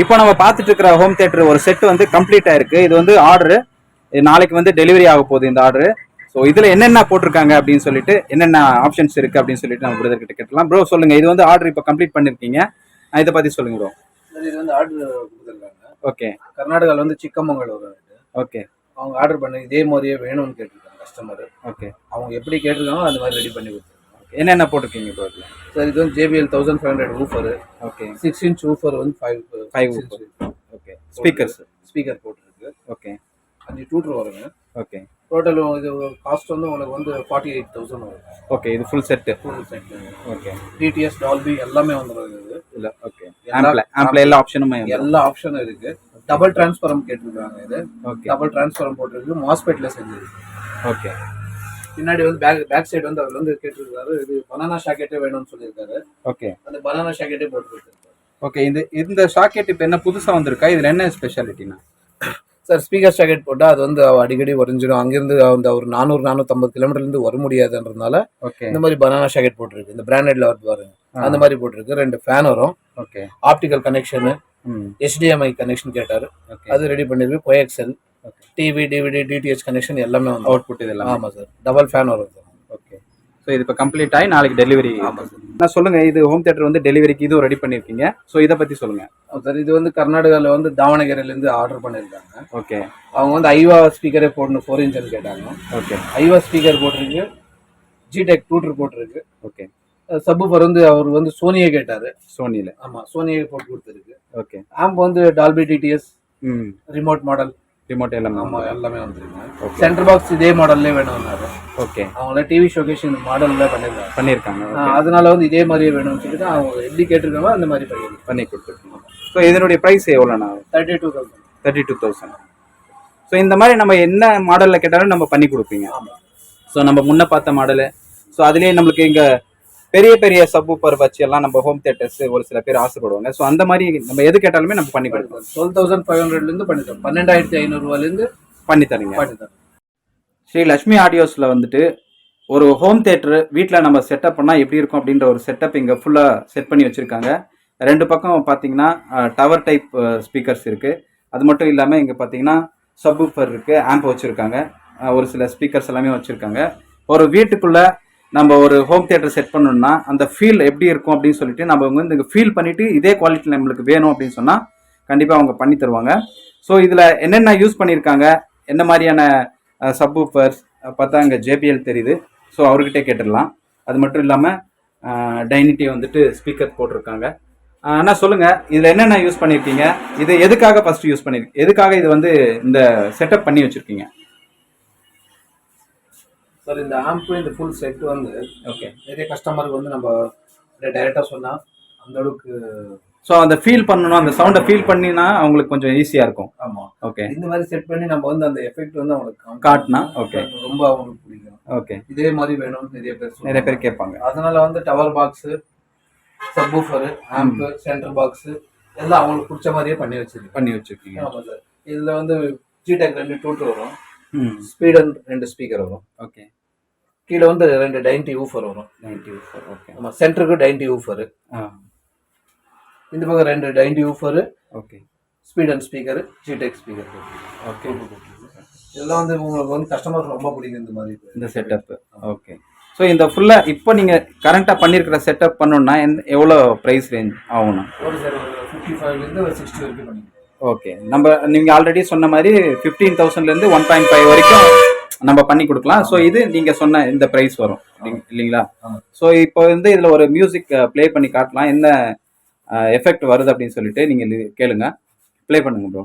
இப்போ நம்ம பார்த்துட்டு இருக்கிற ஹோம் தியேட்டர் ஒரு செட் வந்து கம்ப்ளீட் ஆயிருக்கு. இது வந்து ஆர்டர் நாளைக்கு வந்து டெலிவரி ஆக போகுது இந்த ஆர்டர் ஸோ இதுல என்னென்ன போட்டிருக்காங்க அப்படின்னு சொல்லிட்டு என்னென்ன ஆப்ஷன்ஸ் இருக்கு அப்படின்னு சொல்லிட்டு நம்ம பிரதர் கிட்ட கேட்டலாம் ப்ரோ சொல்லுங்க. இது வந்து ஆர்டர் இப்போ கம்ப்ளீட் பண்ணிருக்கீங்க. இதை பத்தி சொல்லுங்க ப்ரோ இது வந்து ஆர்டர் கொடுத்துருக்காங்க. ஓகே கர்நாடகாவில் வந்து சிக்கமங்களூர் ஓகே அவங்க ஆர்டர் பண்ணி இதே மாதிரியே வேணும்னு கேட்டிருக்காங்க கஸ்டமர் ஓகே அவங்க எப்படி கேட்டிருக்காங்களோ அந்த மாதிரி ரெடி பண்ணி கொடுத்துருக்காங்க. என்னென்ன போட்டிருக்கீங்க ப்ரோ சார் இது வந்து JBL thousand five hundred woofer okay six inch woofer வந்து five Five okay speakers speaker போட்டிருக்கு. ஓகே அஞ்சு டூட்டர் வருங்க. ஓகே டோட்டல் இது காஸ்ட் வந்து உங்களுக்கு வந்து ஃபார்ட்டி எயிட் தௌசண்ட் வரும். ஓகே இது full set full set okay DTS Dolby எல்லாமே வந்துடும் இது. இல்ல ஓகே ஆம்ப்ல ஆம்ப்ல எல்லா ஆப்ஷனுமே எல்லா ஆப்ஷனும் இருக்கு. டபுள் டிரான்ஸ்பரம் கேட்டிருக்காங்க இது. ஓகே டபுள் டிரான்ஸ்பரம் போட்டிருக்கு. மாஸ்பெட்ல செஞ்சிருக்கு ஓகே பின்னாடி வந்து பேக் பேக் சைடு வந்து அவர் வந்து கேட்டிருக்காரு. இது பனானா ஷாக்கெட்டே வேணும்னு சொல்லியிருக்காரு. ஓகே அந்த பனானா ஷாக்கெட்டே போட்டுருக்காரு ஓகே இந்த இந்த ஷாக்கெட் இப்போ என்ன புதுசா வந்திருக்கா? இதுல என்ன ஸ்பெஷாலிட்டினா சார் ஸ்பீக்கர் ஷாக்கெட் போட்டால் அது வந்து அடிக்கடி உறைஞ்சிடும் அங்கேருந்து அந்த ஒரு நானூறு நானூற்றம்பது கிலோமீட்டர்லேருந்து வர முடியாதுன்றதுனால ஓகே இந்த மாதிரி பனானா ஷாக்கெட் போட்டிருக்கு. இந்த பிராண்டட்ல வருது பாருங்க. அந்த மாதிரி போட்டிருக்கு. ரெண்டு ஃபேன் வரும். Okay optical connection HDMI connection கேட்டார். ஓகே அது ரெடி பண்ணிருக்கு. Coaxial Okay. TV DVD DTH connection எல்லாமே வந்து அவுட்புட் இதெல்லாம் ஆமாம் சார் டபுள் ஃபேன் வரும் சார் ஓகே ஸோ இது இப்போ கம்ப்ளீட் ஆகி நாளைக்கு டெலிவரி ஆமாம் சார் நான் சொல்லுங்க இது ஹோம் தியேட்டர் வந்து டெலிவரிக்கு இதுவும் ரெடி பண்ணிருக்கீங்க. ஸோ இதை பத்தி சொல்லுங்க. சார் இது வந்து கர்நாடகாவில் வந்து தாவணகிரிலேருந்து ஆர்டர் பண்ணியிருக்காங்க ஓகே அவங்க வந்து ஐவா ஸ்பீக்கரே போடணும் ஃபோர் இன்ச்னு கேட்டாங்க. ஓகே ஐவா ஸ்பீக்கர் போட்டிருக்கு ஜிடெக் டூட்டர் போட்டிருக்கு. ஓகே சப்புஃபர் வந்து அவர் வந்து சோனியே கேட்டார். சோனியில். ஆமாம் சோனியே போட்டு கொடுத்துருக்கு. ஓகே ஆம்ப் வந்து டால்பி டிடிஎஸ் ம். ரிமோட் மாடல் ரிமோட் எல்லாமே ஆமாம் எல்லாமே வந்துருக்கு ஓகே சென்டர் பாக்ஸ் இதே மாடல்லே வேணும்னாரு. ஓகே அவங்கள டிவி ஷோகேஷ் இந்த மாடல்ல பண்ணிருக்காங்க. பண்ணியிருக்காங்க அதனால வந்து இதே மாதிரியே வேணும்னு சொல்லிட்டு அவங்க எப்படி கேட்டிருக்காங்களோ அந்த மாதிரி பண்ணிருக்காங்க பண்ணி கொடுத்துருக்கோம் ஸோ இதனுடைய ப்ரைஸ் எவ்வளோண்ணா? Thirty two thousand thirty two thousand so இந்த மாதிரி நம்ம என்ன மாடலில் கேட்டாலும் நம்ம பண்ணி கொடுப்பீங்க. ஆமாம் ஸோ நம்ம முன்ன பார்த்த மாடலு ஸோ அதுலேயே நம்மளுக்கு இங்கே பெரிய பெரிய சப்பூப்பர் வச்சு எல்லாம் நம்ம ஹோம் தியேட்டர்ஸ் ஒரு சில பேர் ஆசைப்படுவாங்க. ஸோ அந்த மாதிரி நம்ம எது கேட்டாலுமே நம்ம பண்ணி கொடுப்போம் டுவெல் தௌசண்ட் ஃபைவ் ஹண்ட்ரட்லேருந்து பண்ணித்தரோம் பன்னெண்டாயிரத்தி ஐநூறுரூவாலேருந்து பண்ணி தரீங்க. பண்ணித்தரோம் ஸ்ரீ லட்சுமி ஆடியோஸில் வந்துட்டு ஒரு ஹோம் தேட்டர் வீட்டில் நம்ம செட்டப் பண்ணால் எப்படி இருக்கும் அப்படின்ற ஒரு செட்டப் இங்கே ஃபுல்லாக செட் பண்ணி வச்சுருக்காங்க. ரெண்டு பக்கம் பார்த்தீங்கன்னா டவர் டைப் ஸ்பீக்கர்ஸ் இருக்குது அது மட்டும் இல்லாமல் இங்கே பார்த்தீங்கன்னா சப்வூஃபர் இருக்குது ஆம்ப் வச்சுருக்காங்க. ஒரு சில ஸ்பீக்கர்ஸ் எல்லாமே வச்சுருக்காங்க. ஒரு வீட்டுக்குள்ளே நம்ம ஒரு ஹோம் தியேட்டர் செட் பண்ணணும்னா அந்த ஃபீல் எப்படி இருக்கும் அப்படின்னு சொல்லிட்டு நம்ம வந்து இங்கே ஃபீல் பண்ணிவிட்டு இதே குவாலிட்டி நம்மளுக்கு வேணும் அப்படின்னு சொன்னால் கண்டிப்பாக அவங்க பண்ணி தருவாங்க. ஸோ இதில் என்னென்ன யூஸ் பண்ணியிருக்காங்க? என்ன மாதிரியான சப்வூஃபர்ஸ் பார்த்தா இங்கே ஜேபிஎல் தெரியுது. ஸோ அவர்கிட்டே கேட்டுடலாம். அது மட்டும் இல்லாமல் டைனிட்டி வந்துட்டு ஸ்பீக்கர் போட்டிருக்காங்க. ஆனால் சொல்லுங்கள் இதில் என்னென்ன யூஸ் பண்ணியிருக்கீங்க? இது எதுக்காக ஃபஸ்ட்டு யூஸ் பண்ணியிருக்கீங்க எதுக்காக இது வந்து இந்த செட்டப் பண்ணி வச்சுருக்கீங்க? சார் இந்த ஆம்ப் இந்த ஃபுல் செட் வந்து ஓகே நிறைய கஸ்டமருக்கு வந்து நம்ம டைரெக்டாக சொன்னால் அந்த அளவுக்கு ஸோ அந்த ஃபீல் பண்ணணும் அந்த சவுண்டை ஃபீல் பண்ணினா அவங்களுக்கு கொஞ்சம் ஈஸியாக இருக்கும். ஆமாம் ஓகே இந்த மாதிரி செட் பண்ணி நம்ம வந்து அந்த எஃபெக்ட் வந்து அவங்களுக்கு. காட்டினா ஓகே ரொம்ப அவங்களுக்கு பிடிக்கும். ஓகே இதே மாதிரி வேணும்னு நிறைய பேர். நிறைய பேர் கேட்பாங்க. அதனால வந்து tower box subwoofer amp centre box எல்லாம் அவங்களுக்கு பிடிச்ச மாதிரியே பண்ணி வச்சிருக்கு பண்ணி வச்சுருக்கீங்க. ஆமாம் சார் இதில் வந்து ஜிடெக் ரெண்டு டூட்டர் வரும். ஸ்பீடன் ரெண்டு ஸ்பீக்கர் வரும். ஓகே. கீழே வந்து ரெண்டு டைன்டி ஊஃபர் வரும். Ninety four okay. ஆமாம் சென்டருக்கு டைன்டி ஊஃபர். ஆ. இந்த பக்கம் ரெண்டு டைன்டி ஊஃபர். ஓகே. ஸ்பீடன் ஸ்பீக்கர் ஜிடெக் ஸ்பீக்கர். ஓகே. இதெல்லாம் வந்து உங்களுக்கு வந்து கஸ்டமர் ரொம்ப பிடிக்கும் இந்த மாதிரி. இந்த செட்டப் ஓகே. ஸோ இந்த ஃபுல்லாக இப்போ நீங்கள் கரண்ட்டாக பண்ணியிருக்கிற செட்டப் பண்ணணும்னா எந்த எவ்வளோ ப்ரைஸ் ரேஞ்ச் ஆகும்ண்ணா ஒரு சார் ஒரு ஃபிஃப்டி ஃபைவ்லேருந்து ஒரு சிக்ஸ்டி வரைக்கும் பண்ணிக்கலாம். ஓகே நம்ம நீங்கள் ஆல்ரெடி சொன்ன மாதிரி ஃபிஃப்டீன் தௌசண்ட்லேருந்து ஒன் பாயிண்ட் ஃபைவ் வரைக்கும் நம்ம பண்ணி கொடுக்கலாம். ஸோ இது நீங்கள் சொன்ன இந்த ப்ரைஸ் வரும். இல்லைங்க- இல்லைங்களா. ஸோ இப்போ வந்து இதில் ஒரு மியூசிக் ப்ளே பண்ணி காட்டலாம். என்ன எஃபெக்ட் வருது அப்படின்னு சொல்லிட்டு நீங்கள் கேளுங்க. ப்ளே பண்ணுங்க ப்ரோ